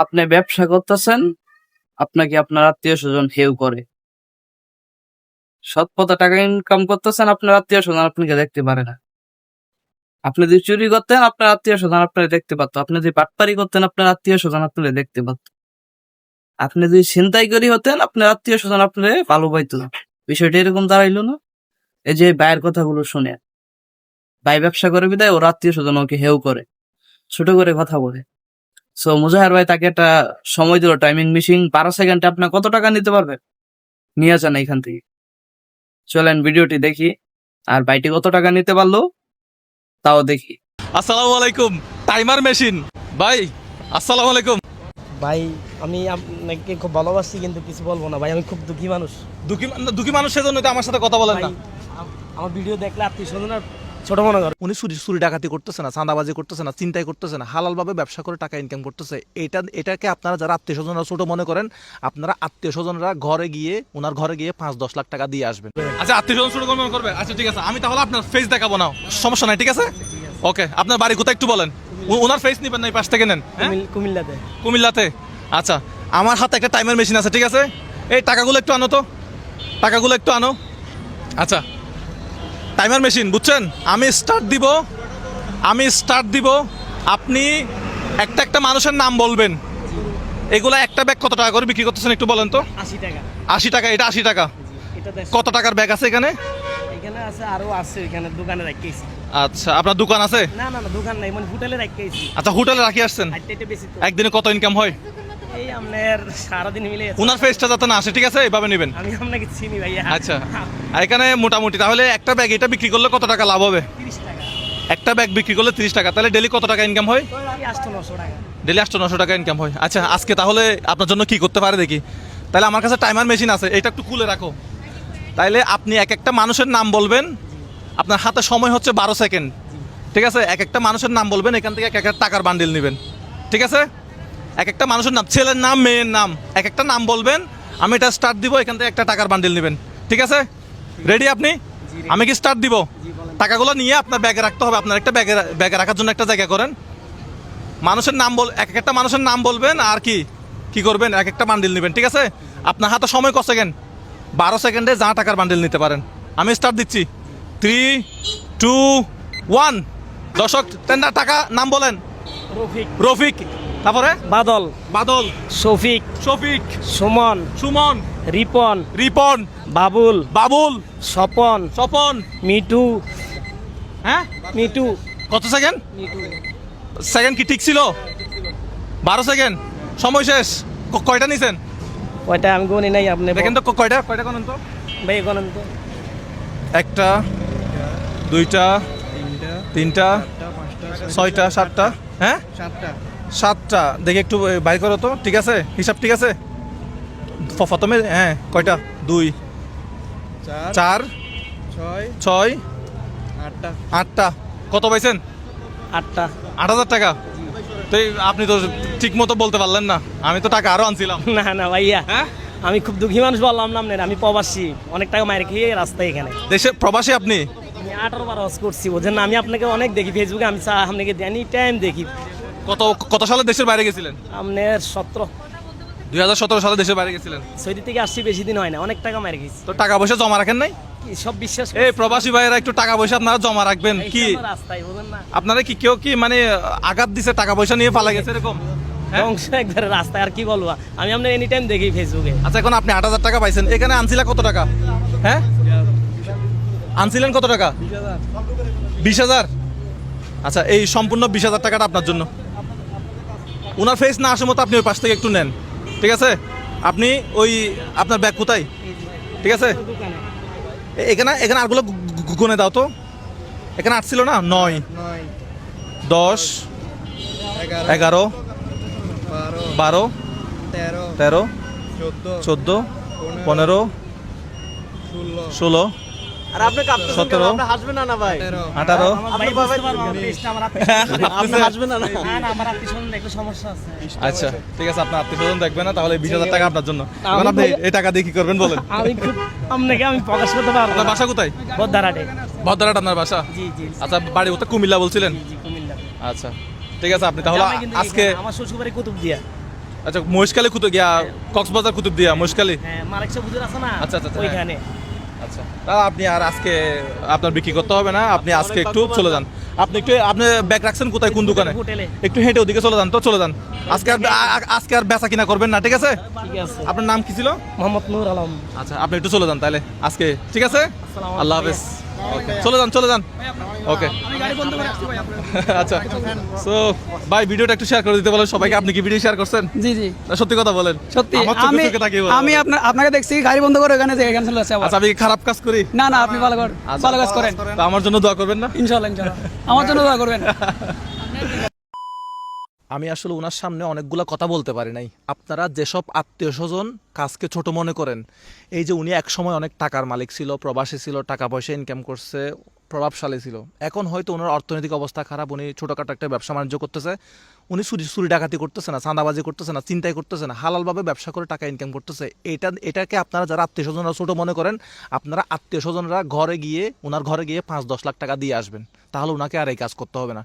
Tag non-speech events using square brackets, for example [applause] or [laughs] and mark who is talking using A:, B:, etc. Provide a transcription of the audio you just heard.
A: আপনি ব্যবসা করতেছেন, আপনাকে আপনার আত্মীয় স্বজন হেউ করে। সৎ পথে টাকা ইনকাম করতেছেন আপনার আত্মীয় স্বজন, আপনাকে দেখতে পারে না। আপনি যদি চুরি করতেন, আপনার আত্মীয় স্বজন আপনাকে দেখতে পারতো। আপনি যদি পাটপারি করতেন, আপনার আত্মীয় স্বজন আপনাকে দেখতে পারতো। আপনি যদি ছিনতাই করি হতেন, আপনার আত্মীয় স্বজন আপনাকে ভালো পাইতো বিষয়টা এরকম দাঁড়াইলো না। এই যে ভাইয়ের কথাগুলো শুনে ভাই ব্যবসা করে বিদায়, ওর আত্মীয় স্বজন ওকে হেউ করে। ছোট করে কথা বলে। সো মুজাহার ভাই তাকে একটা সময় দিল টাইমিং মেশিন বারো সেকেন্ডে আপনার কত টাকা নিতে পারবে নিয়ে যান এখান থেকে। চলেন ভিডিওটি দেখি আর ভাইটি কত টাকা নিতে পারল? তাও দেখি।
B: আসসালামু আলাইকুম টাইমার মেশিন ভাই আসসালামু আলাইকুম।
C: ভাই আমি আপনাকে খুব ভালোবাসি কিন্তু কিছু বলব না। ভাই আমি খুব দুঃখী মানুষ।
B: দুঃখী মান- দুঃখী মানুষ সেজন্য তো আমার সাথে কথা বলেন না।
C: আমার ভিডিও দেখলে আত্মীয় স্বজন আর ছোট মনে করে।
B: উনি চুরি চুরি ডাকাতি করতেছে না চাঁদাবাজি করতেছে না চিন্তাই করতেছে না হালালভাবে ব্যবসা করে টাকা ইনকাম করতেছে। এটা এটাকে আপনারা যারা আত্মীয় স্বজনরা ছোট মনে করেন আপনারা আত্মীয় স্বজনরা ঘরে গিয়ে ওনার ঘরে গিয়ে পাঁচ দশ লাখ টাকা দিয়ে আসবেন। আচ্ছা আত্মীয় স্বজন ছোট মনে করবে? আচ্ছা ঠিক আছে আমি তাহলে আপনার ফেস দেখাবো না সমস্যা নাই ঠিক আছে? ওকে আপনার বাড়ি কোথায় একটু বলেন। ওনার ফেস নিবেন না এই পাশ থেকে নেন হ্যাঁ?
C: কুমিল্লাতে।
B: কুমিল্লাতে? আচ্ছা আমার হাতে একটা টাইমার মেশিন আছে ঠিক আছে? এই টাকাগুলো একটু আনো তো। টাকাগুলো একটু আনো। আচ্ছা টাইমার মেশিন বুঝছেন? আমি স্টার্ট দিব আমি স্টার্ট দিব আপনি একটা একটা মানুষের নাম বলবেন। এগুলো একটা ব্যাগ কত টাকা করে বিক্রি করতেছেন একটু বলেন তো?
C: আশি টাকা।
B: আশি টাকা এটা আশি টাকা। কত টাকার ব্যাগ আছে এখানে?
C: এখানে আছে আরও আছে এখানে দোকানে রাখিয়েছি
B: আচ্ছা আপনার দোকান আছে?
C: না না না দোকান নাই মানে হোটেলে রাখিয়েছি
B: আচ্ছা হোটেলে রাখি আসছেন? একদিনে কত ইনকাম হয়?
C: এই আপনার সারাদিন মিলে
B: ওনার ফেসটা যাতে না আসে ঠিক আছে? এইভাবে নেবেন।
C: আমি আপনাকে চিনি ভাইয়া
B: আচ্ছা। আর এখানে মোটামুটি তাহলে একটা ব্যাগ এটা বিক্রি করলে কত টাকা লাভ হবে?
C: তিরিশ টাকা।
B: একটা ব্যাগ বিক্রি করলে তিরিশ টাকা তাহলে ডেলি কত টাকা ইনকাম হয়? ডেলি আটশো নশো টাকা। ইনকাম হয়। আচ্ছা আজকে তাহলে আপনার জন্য কি করতে পারে দেখি। তাহলে আমার কাছে টাইমার মেশিন আছে এটা একটু খুলে রাখো। তাইলে আপনি এক একটা মানুষের নাম বলবেন। আপনার হাতে সময় হচ্ছে বারো সেকেন্ড ঠিক আছে? এক একটা মানুষের নাম বলবেন এখান থেকে এক একটা টাকার বান্ডিল নেবেন। ঠিক আছে? এক একটা মানুষের নাম ছেলের নাম মেয়ের নাম এক একটা নাম বলবেন আমি এটা স্টার্ট দিব এখান থেকে একটা টাকার বান্ডিল নেবেন। ঠিক আছে? রেডি আপনি? আমি কি স্টার্ট দিব? টাকাগুলো নিয়ে আপনার ব্যাগে রাখতে হবে আপনার একটা ব্যাগে ব্যাগে রাখার জন্য একটা জায়গা করেন। মানুষের নাম বল এক একটা মানুষের নাম বলবেন আর কি? কি করবেন? এক একটা বান্ডিল নেবেন ঠিক আছে? আপনার হাতে সময় ক সেকেন্ড বারো সেকেন্ডে যা টাকার বান্ডিল নিতে পারেন। আমি স্টার্ট দিচ্ছি। থ্রি টু ওয়ান দর্শক টেন্ডার টাকা নাম বলেন।
C: রফিক।
B: রফিক। তারপরে?
C: বাদল।
B: বাদল।
C: শফিক।
B: শফিক।
C: সুমন।
B: সুমন।
C: রিপন।
B: রিপন।
C: বাবুল।
B: বাবুল।
C: স্বপন।
B: স্বপন।
C: মিটু
B: হ্যাঁ?
C: মিটু
B: কত সেকেন্ড
C: মিটু
B: সেকেন্ড কি ঠিক ছিল? বারো সেকেন্ড সময় শেষ। কয়টা নিছেন?
C: কয়টা? আমি গনি নাই আপনি
B: দেখেন তো কয়টা? কয়টা কোন তো?
C: ভাই গণন তো।
B: একটা দুইটা তিনটা ছয়টা সাতটা। হ্যাঁ? সাতটা। দেখি একটু বাই করো তো। ঠিক আছে? হিসাব ঠিক আছে? প্রথমে হ্যাঁ কয়টা? দুই। চার।
D: ছয়।
B: ছয়।
D: আটটা।
B: আটটা। কত পাইছেন?
C: আটটা।
B: আট হাজার টাকা? তো আপনি তো ঠিক মতো বলতে পারলেন না। আমি তো টাকা আরও আনছিলাম।
C: না না ভাইয়া।
B: হ্যাঁ?
C: আমি খুব দুঃখী মানুষ বললাম না আপনার। আমি প্রবাসী। অনেক টাকা মায়ের খেয়ে রাস্তায় এখানে।
B: দেশে প্রবাসী আপনি?
C: আমি আঠারো বার করছি বোঝেন না? আমি আপনাকে অনেক দেখি ফেসবুকে আমি আপনাকে এনি টাইম দেখি।
B: কত কত সালে দেশের বাইরে গেছিলেন?
C: আপনার সতেরো।
B: দুই হাজার সতেরো সালে দেশের বাইরে গেছিলেন?
C: সৌদি থেকে আসছি বেশি দিন হয় না অনেক টাকা মায়ের গেছি।
B: তো টাকা পয়সা জমা রাখেন নাই?
C: সব বিশ্বাস
B: এই প্রবাসী ভাইয়েরা একটু টাকা পয়সা আপনারা জমা রাখবেন কি? আপনারা কি কেউ কি মানে আঘাত দিছে টাকা পয়সা নিয়ে পালা গেছে এরকম? হ্যাঁ?
C: ধ্বংস একবারে রাস্তায় আর কি বলব? আমি আপনার এনি টাইম দেখি ফেসবুকে
B: আচ্ছা এখন আপনি আট হাজার টাকা পাইছেন এখানে আনছিলেন কত টাকা? হ্যাঁ? আনছিলেন কত টাকা? বিশ হাজার? আচ্ছা এই সম্পূর্ণ বিশ হাজার টাকাটা আপনার জন্য। ওনার ফেস না আসে মতো আপনি ওই পাশ থেকে একটু নেন। ঠিক আছে? আপনি ওই আপনার ব্যাগ কোথায়? ঠিক আছে? এখানে এখানে আরগুলো গুনে দাও তো। এখানে আট ছিল না? নয়। দশ।
D: এগারো। বারো। তেরো।
B: তেরো।
D: চোদ্দ।
B: চোদ্দ। পনেরো।
D: ষোলো।
E: আর আপনি কাঁপতেছেন কেন? আপনি হাসবেন না না ভাই?
D: তেরো
B: আঠারো।
C: ভাই বুঝতে পারব আমার পেজটা আমার আত্মীয়
E: আপনি হাসবেন না না?
C: না না আমার আত্মীয় একটু সমস্যা আছে।
B: আচ্ছা ঠিক আছে আপনার আত্মীয় স্বজন না তাহলে বিশ হাজার টাকা আপনার জন্য। এখন আপনি এই টাকা দিয়ে কি করবেন বলেন?
C: আমি খুব আপনাকে আমি প্রকাশ করতে পারব
B: আপনার বাসা কোথায়?
C: বদারাটে
B: ভদ্রহাট আপনার বাসা?
C: জি জি।
B: আচ্ছা বাড়ি কুমিল্লা বলছিলেন?
C: জি কুমিল্লা।
B: আচ্ছা ঠিক আছে আপনি তাহলে আজকে
C: আমার শ্বশুর বাড়ি কুতুব দিয়া
B: আচ্ছা মহেশখালী কুতুব গিয়া কক্সবাজার কুতুব দিয়া মহেশখালী?
C: হ্যাঁ আছে না?
B: আচ্ছা, আচ্ছা, আচ্ছা,
C: ওইখানে।
B: আচ্ছা। আপনি আর আজকে আপনার বিক্রি করতে হবে না আপনি আজকে একটু চলে যান। আপনি একটু আপনি ব্যাগ রাখছেন কোথায় কোন দোকানে? একটু হেঁটে ওদিকে চলে যান তো চলে যান। আজকে আর আজকে আর বেচা কিনা করবেন না ঠিক আছে? আপনার নাম কি ছিল?
C: মোহাম্মদ নূর আলম।
B: আচ্ছা আপনি একটু চলে যান তাহলে। আজকে ঠিক আছে? আল্লাহ হাফেজ। চলে যান চলে যান। ওকে [laughs] আচ্ছা। সো ভাই ভিডিওটা একটু শেয়ার করে দিতে বলেন সবাইকে আপনি কি ভিডিও শেয়ার করছেন?
F: জি জি।
B: সত্যি কথা বলেন।
F: সত্যি আমি আমি আপনার আপনাকে দেখছি গাড়ি বন্ধ করে এখানে যে এখানে চলে আসছে
B: আচ্ছা আমি খারাপ কাজ করি?
F: না না আপনি ভালো কর
B: আচ্ছা।
F: ভালো কাজ করেন।
B: তো আমার জন্য দোয়া করবেন না?
F: ইনশাআল্লাহ ইনশাআল্লাহ। আমার জন্য দোয়া করবেন। [laughs]
B: আমি আসলে ওনার সামনে অনেকগুলা কথা বলতে পারি নাই। আপনারা যেসব আত্মীয় স্বজন কাজকে ছোট মনে করেন, এই যে উনি একসময় অনেক টাকার মালিক ছিল, প্রবাসী ছিল, টাকা পয়সা ইনকাম করছে, প্রভাবশালী ছিল। এখন হয়তো ওনার অর্থনৈতিক অবস্থা খারাপ, উনি ছোটোখাটো একটা ব্যবসা বাণিজ্য করতেছে, উনি চুরি চুরি ডাকাতি করতেছে না, চাঁদাবাজি করতেছে না, চিন্তাই করতেছে না, হালালভাবে ব্যবসা করে টাকা ইনকাম করতেছে। এটা, এটাকে আপনারা যারা আত্মীয় স্বজনরা ছোটো মনে করেন, আপনারা আত্মীয় স্বজনরা ঘরে গিয়ে, ওনার ঘরে গিয়ে পাঁচ দশ লাখ টাকা দিয়ে আসবেন। তাহলে ওনাকে আর এই কাজ করতে হবে না।